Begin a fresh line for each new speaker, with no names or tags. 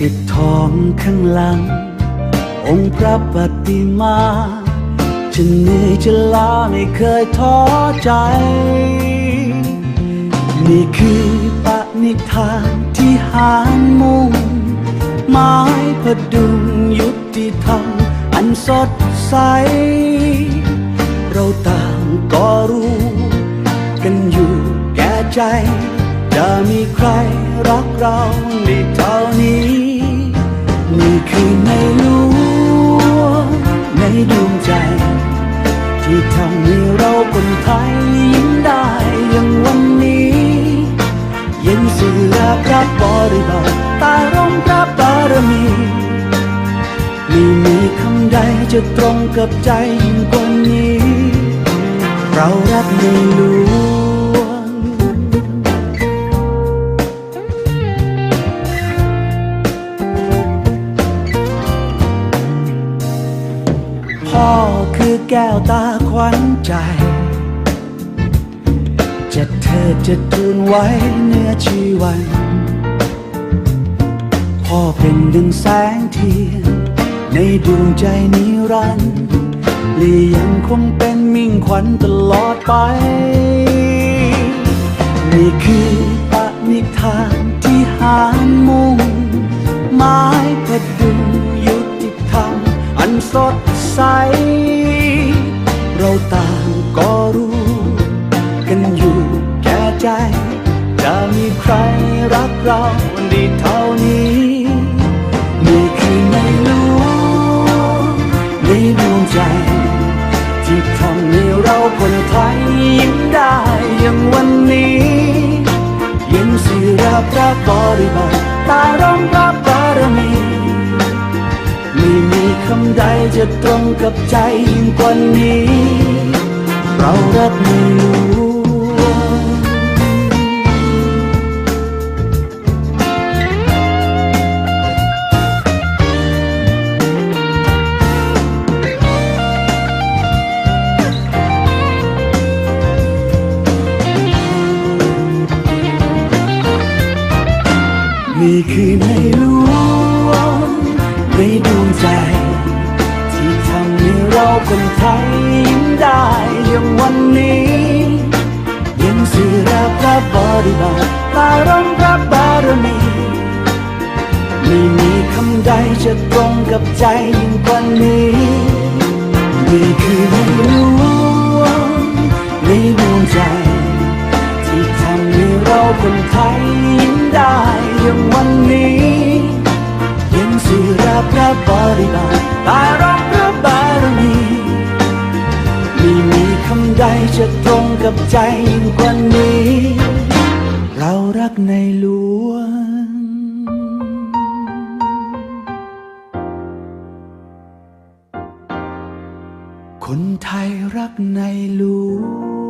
ปิดทองข้างหลัง องค์พระปฏิมาจะเหนื่อยจะล้าไม่เคยท้อใจ นี่คือปณิธานที่หารมุ่งไม้พดุงยุติธรรมอันสดใส เราต่างก็รู้ กันอยู่แก่ใจ จะมีใครรักเราได้เท่านี้ คือในหลวงในดวงใจ ที่ทำให้เราคนไทยยิ้มได้อย่างวันนี้เย็นเสือพระบริบาลตาร่มพระบารมีไม่มีคำใดจะตรงกับใจยิ่งกว่านี้ เรารักในหลว แก้วตาขวัญใจ จะเธอจะทูนไว้เนื้อชีวันพ่อเป็นดึงแสงเทียน ในดวงใจนิรันดร์และยังคงเป็นมิ่งขวัญตลอดไป นี่คือปณิธานที่หารมุ่งไม้พดุงยุติธรรมอันสดใส เราต่างก็รู้ กันอยู่แก่ใจ จะมีใครรักเราดีเท่านี้นี่คือในหลวงในดวงใจ ที่ทำให้เราคนไทยยิ้มได้อย่างวันนี้เย็นสิราพระบริบาลตา จะตรงกับใจยิ่งกว่านี้ เรารักในหลวงนี่คือในหลวงในด เราคนไทยยิ้มได้อย่างวันนี้ย็นสิราพระบริบาลตาร้องพระบารมีไม่มีคำใดจะตรงกับใจยิ่งกว่านี้นี่คือในหลวงในดวงใจ ที่ทำให้เราคนไทยยิ้มได้อย่างวันนี้ย็นสิราพระบริบาลตาร้อง ใดจะตรงกับใจยิ่งกว่านี้ เรารักในหลวงคนไทยรักในหลวง